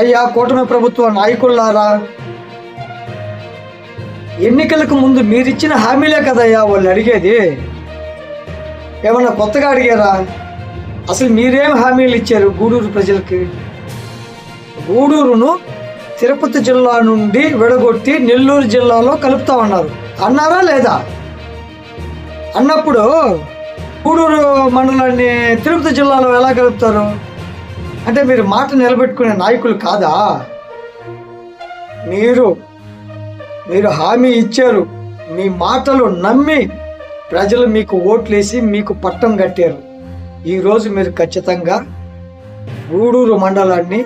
అయ్యా కూటమి ప్రభుత్వ నాయకులారా ఎన్నికలకు ముందు మీరిచ్చిన హామీలే కదయ్యా వాళ్ళు అడిగేది. ఏమన్నా కొత్తగా అడిగారా? అసలు మీరేం హామీలు ఇచ్చారు గూడూరు ప్రజలకి? గూడూరును తిరుపతి జిల్లా నుండి విడగొట్టి నెల్లూరు జిల్లాలో కలుపుతామన్నారు అన్నారా లేదా? అన్నప్పుడు గూడూరు మండలాన్ని తిరుపతి జిల్లాలో ఎలా కలుపుతారు? అంటే మీరు మాట నిలబెట్టుకునే నాయకులు కాదా? మీరు మీరు హామీ ఇచ్చారు. మీ మాటలు నమ్మి ప్రజలు మీకు ఓట్లేసి మీకు పట్టం కట్టారు. ఈరోజు మీరు ఖచ్చితంగా గూడూరు మండలాన్ని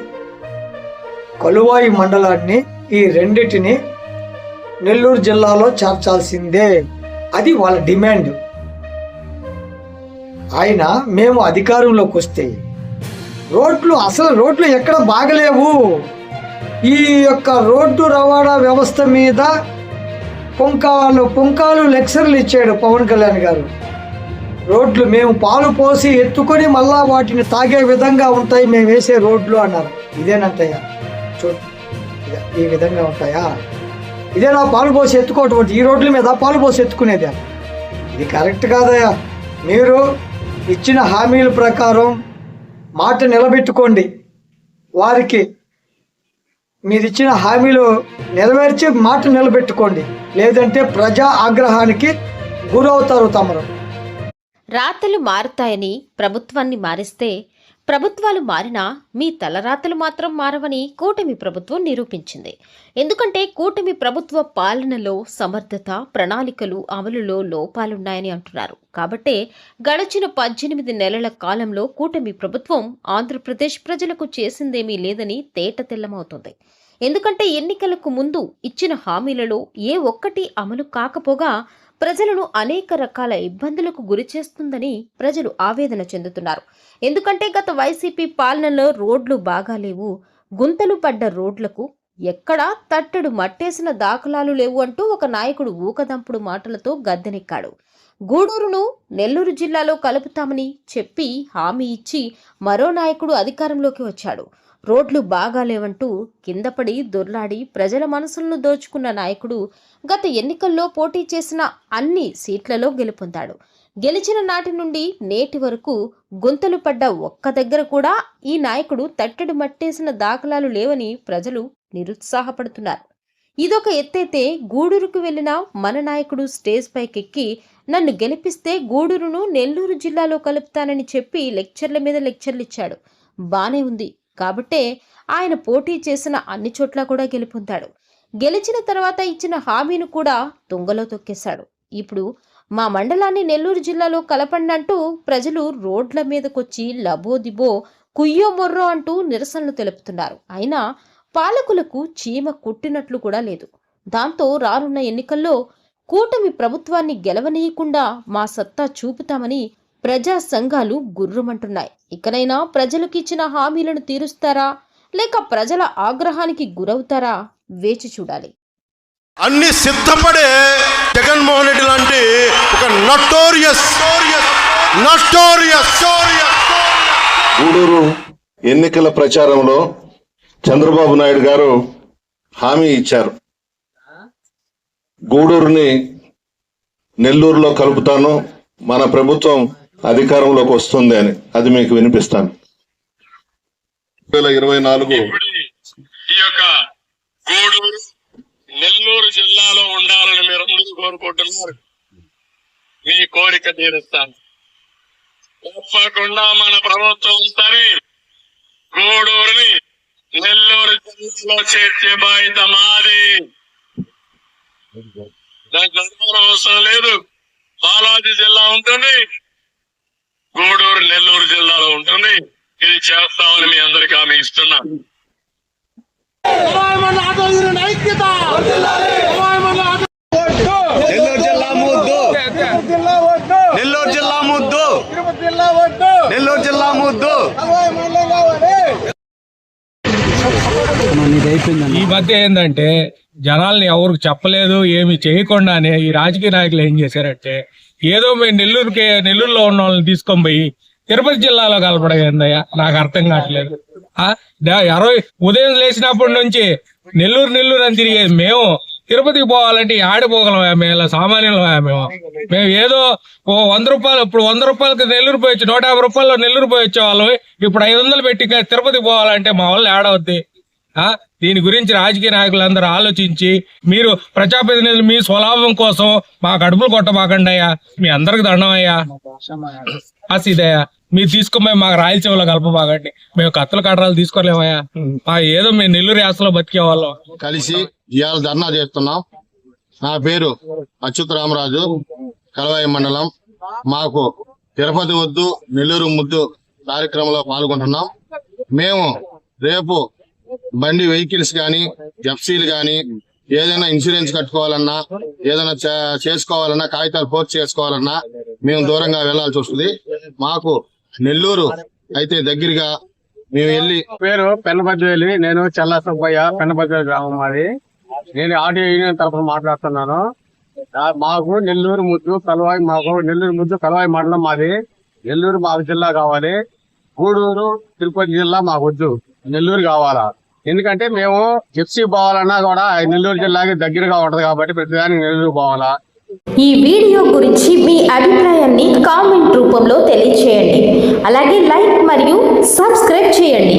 కలువాయి మండలాన్ని ఈ రెండిటిని నెల్లూరు జిల్లాలో చేర్చాల్సిందే. అది వాళ్ళ డిమాండ్. ఆయన మేము అధికారంలోకి వస్తే రోడ్లు అసలు రోడ్లు ఎక్కడ బాగలేవు. ఈ యొక్క రోడ్డు రవాణా వ్యవస్థ మీద పుంకాలు పుంకాలు లెక్చర్లు ఇచ్చాడు పవన్ కళ్యాణ్ గారు. రోడ్లు మేము పాలు పోసి ఎత్తుకొని మళ్ళా వాటిని తాగే విధంగా ఉంటాయి మేము వేసే రోడ్లు అన్నారు. ఇదేనంటయ్యా చూ ఈ విధంగా ఉంటాయా? ఇదేనా పాలు పోసి ఎత్తుకోవటం? ఈ రోడ్ల మీద పాలు పోసి ఎత్తుకునేది? ఇది కరెక్ట్ కాదయ్యా. మీరు ఇచ్చిన హామీల ప్రకారం మాట నిలబెట్టుకోండి. వారికి మీరు ఇచ్చిన హామీలు నెరవేర్చి మాట నిలబెట్టుకోండి. లేదంటే ప్రజా ఆగ్రహానికి గురవుతారు తమరు. రాతలు మారుతాయని ప్రభుత్వాన్ని మారిస్తే ప్రభుత్వాలు మారినా మీ తలరాతలు మాత్రం మారవని కూటమి ప్రభుత్వం నిరూపించింది. ఎందుకంటే కూటమి ప్రభుత్వ పాలనలో సమర్థత ప్రణాళికలు అమలులో లోపాలున్నాయని అంటున్నారు. కాబట్టే గడచిన పద్దెనిమిది నెలల కాలంలో కూటమి ప్రభుత్వం ఆంధ్రప్రదేశ్ ప్రజలకు చేసిందేమీ లేదని తేట తెల్లమవుతుంది. ఎందుకంటే ఎన్నికలకు ముందు ఇచ్చిన హామీలలో ఏ ఒక్కటి అమలు కాకపోగా ప్రజలను అనేక రకాల ఇబ్బందులకు గురి చేస్తుందని ప్రజలు ఆవేదన చెందుతున్నారు. ఎందుకంటే గత వైసీపీ పాలనలో రోడ్లు బాగాలేవు గుంతలు పడ్డ రోడ్లకు ఎక్కడా తట్టడు మట్టేసిన దాఖలాలు లేవు అంటూ ఒక నాయకుడు ఊకదంపుడు మాటలతో గద్దెనెక్కాడు. గూడూరును నెల్లూరు జిల్లాలో కలుపుతామని చెప్పి హామీ ఇచ్చి మరో నాయకుడు అధికారంలోకి వచ్చాడు. రోడ్లు బాగాలేవంటూ కిందపడి దొర్లాడి ప్రజల మనసులను దోచుకున్న నాయకుడు గత ఎన్నికల్లో పోటీ చేసిన అన్ని సీట్లలో గెలుపొందాడు. గెలిచిన నాటి నుండి నేటి వరకు గుంతలు పడ్డ ఒక్క దగ్గర కూడా ఈ నాయకుడు తట్టెడు మట్టేసిన దాఖలాలు లేవని ప్రజలు నిరుత్సాహపడుతున్నారు. ఇదొక ఎత్తైతే గూడూరుకు వెళ్ళిన మన నాయకుడు స్టేజ్ పైకెక్కి నన్ను గెలిపిస్తే గూడూరును నెల్లూరు జిల్లాలో కలుపుతానని చెప్పి లెక్చర్ల మీద లెక్చర్లు ఇచ్చాడు బానే ఉంది. కాబట్టే ఆయన పోటీ చేసిన అన్ని చోట్ల కూడా గెలుపొందాడు. గెలిచిన తర్వాత ఇచ్చిన హామీను కూడా తుంగలో తొక్కేశాడు. ఇప్పుడు మా మండలాన్ని నెల్లూరు జిల్లాలో కలపండంటూ ప్రజలు రోడ్ల మీదకొచ్చి లబోదిబో కుయ్యో మొర్రో అంటూ నిరసనలు తెలుపుతున్నారు. అయినా పాలకులకు చీమ కుట్టినట్లు కూడా లేదు. దాంతో రానున్న ఎన్నికల్లో కూటమి ప్రభుత్వాన్ని గెలవనీయకుండా మా సత్తా చూపుతామని ప్రజా సంఘాలు గుర్రుమంటున్నాయి. ఇకనైనా ప్రజలకు ఇచ్చిన హామీలను తీరుస్తారా? లేక ప్రజల ఆగ్రహానికి గురవుతారా? వేచి చూడాలి. అన్ని సిద్ధపడే జగన్మోహన్ రెడ్డి లాంటి ఒక నటోరియస్ నటోరియస్ గూడూరు ఎన్నికల ప్రచారంలో చంద్రబాబు నాయుడు గారు హామీ ఇచ్చారు. గూడూరుని నెల్లూరులో కలుపుతాను. మన ప్రభుత్వం అధికారంలోకి వస్తుంది అని. అది మీకు వినిపిస్తాను. వేల ఇరవై నాలుగు ఈ యొక్క గూడూరు నెల్లూరు జిల్లాలో ఉండాలని మీరు అందరూ కోరుకుంటున్నారు. మీ కోరిక తీరుస్తాను. తప్పకుండా మన ప్రభుత్వం సరే గూడూరుని నెల్లూరు జిల్లాలో చేర్చే బాధ్యత మాది. దాంట్లో అనుమానం అవసరం లేదు. బాలాజీ జిల్లా ఉంటుంది. గూడూరు నెల్లూరు జిల్లాలో ఉంటుంది. ఇది చేస్తామని మీ అందరికీ హామీ ఇస్తున్నాను నెల్లూరు జిల్లా ముద్దు. నెల్లూరు జిల్లా ముద్దు. నెల్లూరు జిల్లా ముద్దు. ఈ మధ్య ఏంటంటే జనాల్ని ఎవరికి చెప్పలేదు ఏమి చేయకుండానే ఈ రాజకీయ నాయకులు ఏం చేశారంటే ఏదో మేము నెల్లూరుకి నెల్లూరులో ఉన్న వాళ్ళని తీసుకొని పోయి తిరుపతి జిల్లాలో కలపడం ఏందయ్యా నాకు అర్థం కావట్లేదు. ఆ, అరవై ఉదయం లేచినప్పటి నుంచి నెల్లూరు నెల్లూరు అని తిరిగేది మేము. తిరుపతికి పోవాలంటే ఆడిపోగలమా మేము ఇలా సామాన్యులమా మేము. మేము ఏదో ఓ వంద రూపాయలు ఇప్పుడు వంద రూపాయలకి నెల్లూరు పోయొచ్చు నూట యాభై రూపాయలు నెల్లూరు పోయి వచ్చేవాళ్ళం. ఇప్పుడు ఐదు వందలు పెట్టి తిరుపతి తిరుపతికి పోవాలంటే మా వాళ్ళు ఏడవద్ది. దీని గురించి రాజకీయ నాయకులందరూ ఆలోచించి మీరు ప్రజాప్రతినిధులు మీ స్వలాభం కోసం మా కడుపులు కొట్టమాకండి అయ్యా. మీ అందరికి దండం అయ్యా. ఇదయ్యా. మీరు తీసుకుపోయి మాకు రాయలసీమలో కలపబాగండి మేము కత్తుల కట్రాలు తీసుకోలేమయ్యా. మా ఏదో మేము నెల్లూరు యాసలో బతికే వాళ్ళం కలిసి ఇవాళ ధర్నా చేస్తున్నాం. నా పేరు అచ్యుత రామరాజు కలవాయి మండలం. మాకు తిరుపతి వద్దు నెల్లూరు ముద్దు కార్యక్రమంలో పాల్గొంటున్నాం. మేము రేపు బండి వెహికల్స్ కానీ ఎఫ్సీలు కానీ ఏదైనా ఇన్సూరెన్స్ కట్టుకోవాలన్నా ఏదైనా చేసుకోవాలన్నా కాగితాలు పోర్ట్ చేసుకోవాలన్నా మేము దూరంగా వెళ్ళాల్సి వస్తుంది. మాకు నెల్లూరు అయితే దగ్గరగా మేము వెళ్ళి పేరు పెన్నపద్వేలి నేను చల్లా సుబ్బయ్య పెన్నపద్వేలి గ్రామం మాది. నేను ఆడియో యూనియన్ తరఫున మాట్లాడుతున్నాను. మాకు నెల్లూరు ముద్దు కలవాయి మాకు నెల్లూరు ముద్దు కలవాయి మండలం మాది. నెల్లూరు మాకు జిల్లా కావాలి. గూడూరు తిరుపతి జిల్లా మాకు వద్దు. నెల్లూరు కావాలా? ఎందుకంటే మేము జిప్సీ పోవాలన్నా కూడా నెల్లూరు జిల్లాకి దగ్గరగా ఉంటది కాబట్టి ప్రతిదానికి నెల్లూరు పోవాలా. ఈ వీడియో గురించి మీ అభిప్రాయాన్ని కామెంట్ రూపంలో తెలియచేయండి. అలాగే లైక్ మరియు సబ్స్క్రైబ్ చేయండి.